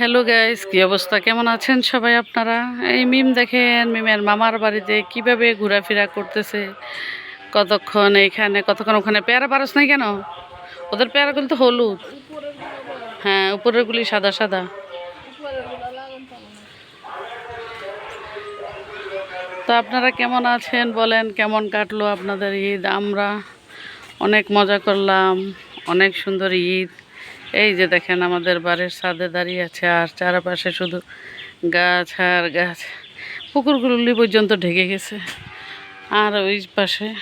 Hello guys কি অবস্থা? কেমন আছেন সবাই আপনারা? এই মিম দেখেন, মিমের মামার বাড়িতে কীভাবে ঘোরাফেরা করতেছে। কতক্ষণ এইখানে কতক্ষণ ওখানে? পেয়ারা পারস নাই কেন? ওদের পেয়ারাগুলো তো হলুদ। হ্যাঁ উপরেরগুলি সাদা সাদা। তো আপনারা কেমন আছেন বলেন? কেমন কাটলো আপনাদের ঈদ? আমরা অনেক মজা করলাম। অনেক সুন্দর ঈদ। এই যে দেখেন আমাদের বাড়ির ছাদে দাঁড়িয়ে আছে, আর চারপাশে শুধু গাছ আর গাছ। পুকুরগুলি পর্যন্ত ঢেকে গেছে। আর ওই পাশে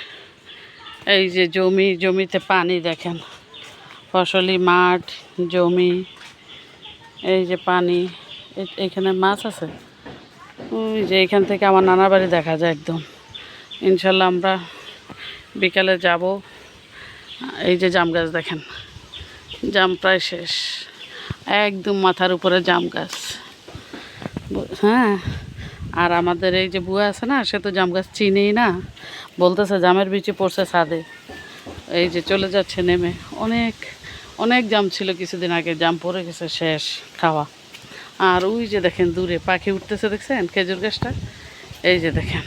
এই যে জমি, জমিতে পানি দেখেন। ফসলি, মাঠ, জমি, এই যে পানি। এখানে মাছ আছে? ওই যে এখান থেকে আমার নানার বাড়ি দেখা যায় একদম। ইনশাল্লাহ আমরা বিকালে যাব। এই যে জাম গাছ দেখেন। জাম প্রায় শেষ। একদম মাথার উপরে জাম গাছ। হ্যাঁ আর আমাদের এই যে বুয়া আছে না, সে তো জাম গাছ চিনেই না। বলতেছে, জামের বিচে পড়ছে ছাদে। এই যে চলে যাচ্ছে, নেমে। অনেক অনেক জাম ছিল কিছুদিন আগে। জাম পড়ে গেছে, শেষ খাওয়া। আর ওই যে দেখেন দূরে, পাখি উঠতেছে দেখছেন খেজুর গাছটা? এই যে দেখেন,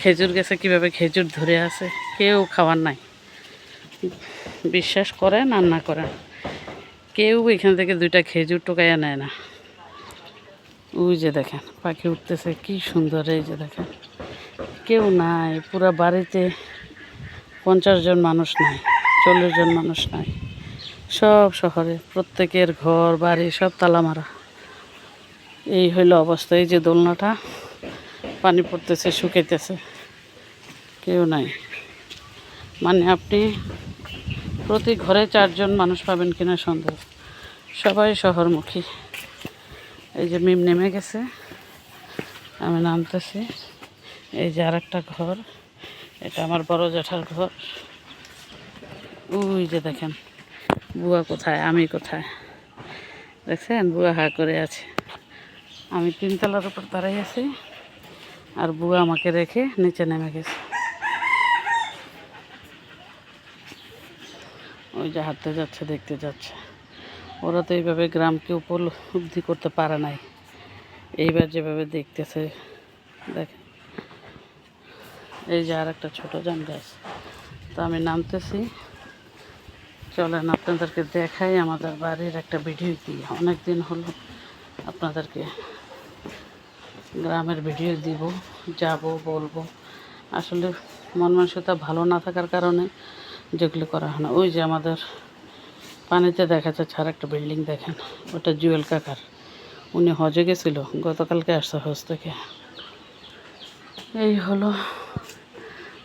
খেজুর গাছে কীভাবে খেজুর ধরে আছে, কেউ খাওয়ার নাই। বিশ্বাস করেন আর না করেন। কেউ এখান থেকে দুইটা খেজুর টোকাইয়া নেয় না। ওই যে দেখেন, পাখি উঠতেছে, কি সুন্দর, এই যে দেখেন। কেউ নাই, পুরো বাড়িতে পঞ্চাশ জন মানুষ নাই, চল্লিশ জন মানুষ নাই। সব শহরে, প্রত্যেকের ঘর, বাড়ি, সব তালা মারা এই হইল অবস্থা, এই যে দোলনাটা, পানি পড়তেছে, শুকাইতেছে। কেউ নাই। মানে আপনি প্রতি ঘরে চারজন মানুষ পাবেন কিনা সন্দেহ। সবাই শহরমুখী। এই যে মিম নেমে গেছে। আমি নামতেছি। এই যে আর একটা ঘর। এটা আমার বড় জ্যাঠার ঘর। ওই যে দেখেন, বুয়া কোথায়, আমি কোথায়? দেখছেন? বুয়া হা করে আছে। আমি তিনতলার উপর দাঁড়াই আছি। আর বুয়া আমাকে রেখে নিচে নেমে গেছে। ওই যে হাঁটতে যাচ্ছে, দেখতে যাচ্ছে। ওরা তো এইভাবে গ্রামকে উপলব্ধি করতে পারে নাই। এইবার যেভাবে দেখতেছে দেখেন এই যে আর একটা ছোটো জাম গাছ তো আমি নামতেছি। চলেন, আপনাদেরকে দেখাই আমাদের বাড়ির একটা ভিডিও দিই অনেক দিন হলো আপনাদেরকে গ্রামের ভিডিও দিব, যাব, বলব। আসলে মন মানসিকতা ভালো না থাকার কারণে যেগুলো করা হয় না। ওই যে আমাদের পানিতে দেখা যাচ্ছে আর একটা বিল্ডিং দেখেন, ওটা জুয়েল কাকার। উনি হজে গেছিল, গতকালকে আসছে হজ থেকে। এই হলো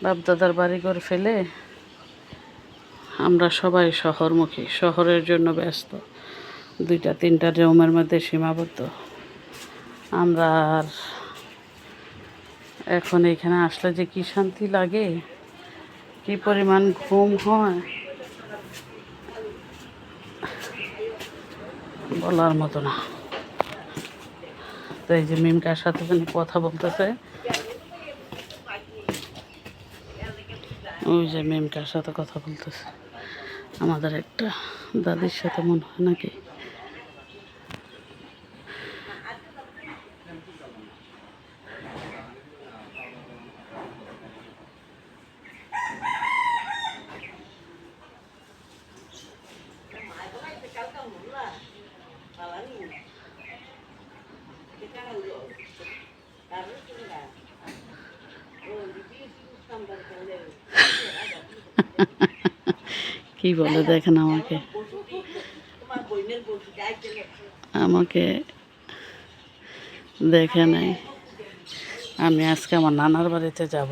বাপদাদার বাড়ি করে ফেলে। আমরা সবাই শহরমুখী, শহরের জন্য ব্যস্ত। দুইটা, তিনটা রুমের মধ্যে সীমাবদ্ধ। আমরা আর এখন এখানে আসলে যে কি শান্তি লাগে? কি পরিমাণ ঘুম হয়? বলার মতো না। তো এই যে মিমটার সাথে তিনি কথা বলতেছে। ওই যে মিমটার সাথে কথা বলতেছে। আমাদের একটা দাদির সাথে মনে হয় নাকি? কি বলে, দেখেন আমাকে। আমাকে দেখে নাই। আমি আজকে আমার নানার বাড়িতে যাব।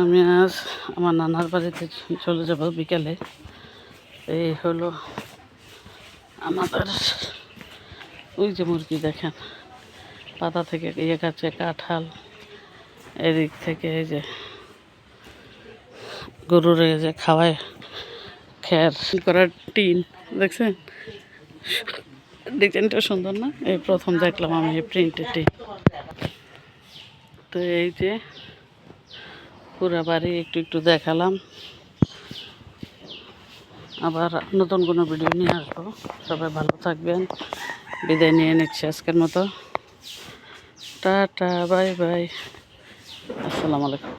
আমি আজ আমার নানার বাড়িতে চলে যাব বিকালে। এই হলো আমাদের ওই যে মুরগি দেখেন, পাতা থেকে ইয়ে খাচ্ছে, কাঁঠাল, এদিক থেকে এই যে গরুর এই যে খাওয়ায় খ্যার করার টিন, দেখছেন? ডিজাইনটা সুন্দর না? এই প্রথম দেখলাম আমি এই প্রিন্টের টিন তো এই যে পুরা বাড়ি একটু একটু দেখালাম। আবার নতুন কোনো ভিডিও নিয়ে আসব। সবাই ভালো থাকবেন। বিদায় নিয়ে নিচ্ছি আজকের মতো। Tata bye bye. আসসালামু আলাইকুম।